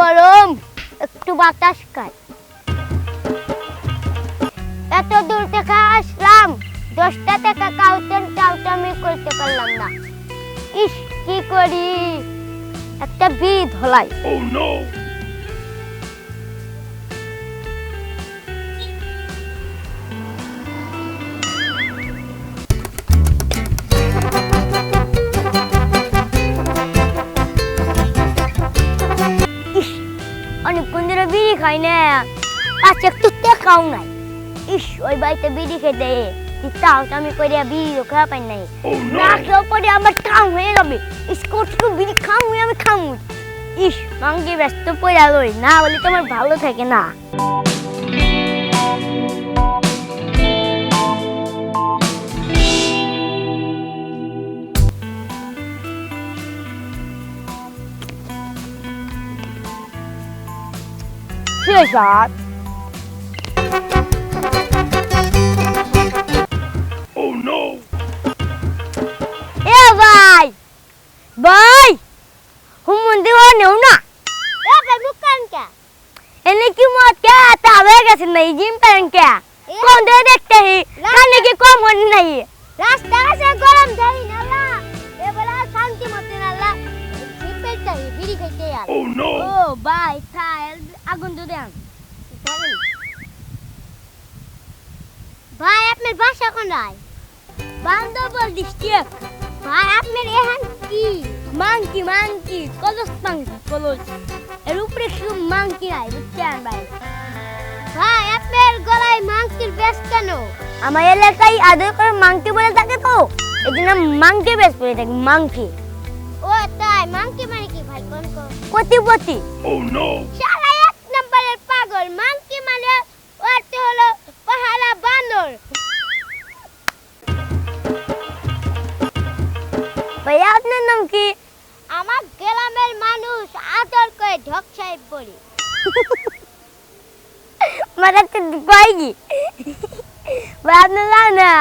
গরম, একটু বাতাস খাই। এত দূর থেকে আসলাম, দশটা থেকে কাউটেন আমি করতে পারলাম না। ইস, কি করি? একটা বিধ ধলাই খাই না। কাছে একটু টেকাও নাই। ইস ওই বাড়িতে বিড়ি খেতে। তাও আমি করে বিড়ি খাওয়া পাই নাই। Oh না খেয়ে পরে আমার কাম হয়ে যাবে। স্কুট স্কুট বিড়ি খামু আমি খাও ইস মাঙ্গি ব্যস্ত পড়ে আলোই না বলে তোমার ভালো থাকে না। শেষ আর Oh no! এ ভাই ভাই হুমুন দিব নেও না এ ভাই মুকান কে এনে কি মত কে তাবে গেছে নাই জিম পেন কে কোন দে দেখতে হি কানে কি কম হন নাই রাস্তা আছে গরম ধরি নালা এ বলা শান্তি মতে নালা সিপেল চাই বিড়ি খাইতে আর Oh no! ও ভাই থাই আগুন তো দেন ভাই আপনার বাসা কোনায়? ডিস্ট্রিক্ট ভাই আপনার এখান কি? মাংকি মাংকি কলস মাংকি কলস। এর উপরে শুধু মাংকি নাই বুঝছেন ভাই? ভাই আপনার গলায় মাংকির বেশ কেন? আমার এলাকায় আদর করে মাংকি বলে থাকে তো। এই জন্য মাংকি বেশ বলে থাকে মাংকি। ও তাই। মাংকি মানে কি ভাই? কোন কোন? কোটিপতি। Oh no! নাম কি আমার গ্রামের মানুষ আদর করে ঢক সাহেব বলি। মানে কয় কি? না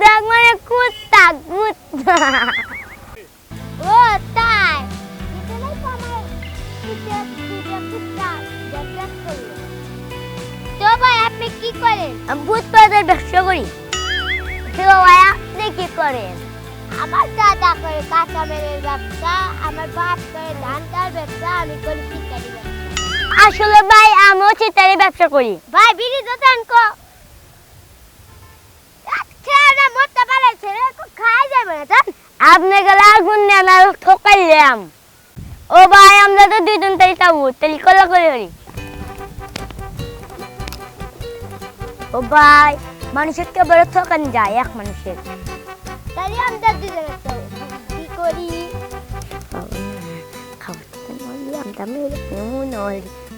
দেখ মানে কুত্তা কুত্তা। ও তাই। তো ভাই আপনি কি করেন? আমি ভূত ব্যবসা করি। তো ভাই আপনি কি করেন? আমার দাদা করে কাঁচা মেরের ব্যবসা আমার বাপ করে ধানটার ব্যবসা আমি করি ব্যবসা। আসলে ভাই আমিও চিটারি ব্যবসা করি। ভাই বিড়ি দোকান কো। আপনি গেলে আগুন নেন আর ঠকাইলাম। ও ভাই আমরা তো দুইজন তাই যাব তাহলে কলা করে হরি। ও ভাই মানুষের কেবল ঠকান যায় এক মানুষের। তাহলে আমরা দুজনে তো কি করি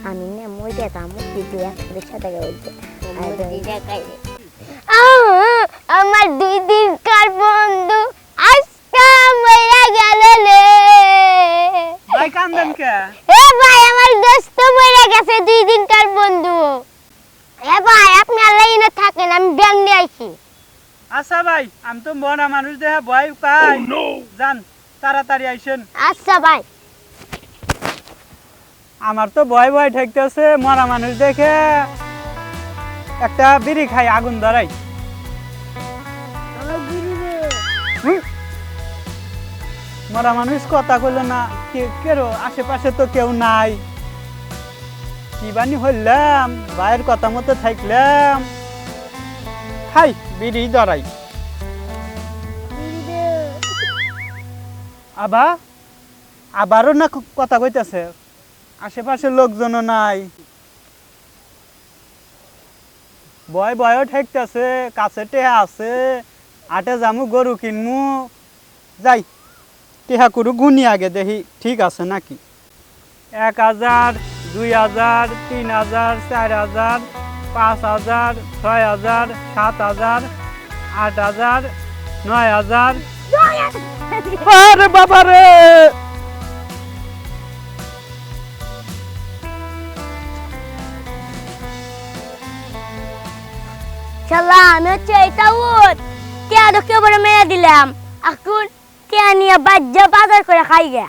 আমি না মরে দিদি একসাথে সাথে বলছে আমার দুই দিনকার বন্ধু আজকে মরে গেল রে ভাই কান্দেন কে এ ভাই আমার দোস্ত মরে গেছে দুই দিনকার বন্ধু এ ভাই আপনি আল্লাহ থাকেন আমি ব্যাং নিয়ে আইছি। আচ্ছা ভাই আমি তো মরা মানুষ দেহা ভয় পাই। Oh যান তাড়াতাড়ি আইসেন। আচ্ছা ভাই। আমার তো ভয় ভয় ঠেকতেছে মরা মানুষ দেখে। একটা বিড়ি খাই আগুন ধরাই। মরা মানুষ কথা কইলো না কে কেরো আশেপাশে তো কেউ নাই। কি বানি হইলাম ভাইয়ের কথা মতো থাকলাম খাই, বিড়ি ধরাই। আবা, আবারও না কথা কইতেছে। আশেপাশে লোকজনও নাই। বয় বয়ও ঠেকতেছে, কাছে টেহা আছে, আটে যামু গরু কিনমু। যাই, টেহা করু গুনি আগে দেখি ঠিক আছে নাকি। এক হাজার, দুই হাজার, তিন হাজার, চার হাজার পাঁচ হাজার, ছয় হাজার, সাত হাজার, আট হাজার, নয় হাজার। আরে বাবা রে! শালা হচ্ছে এটা উঠ কে আদো কে বলে মেরে দিলাম? এখন কে নিয়ে বাজ্যা বাজার করে খাই গে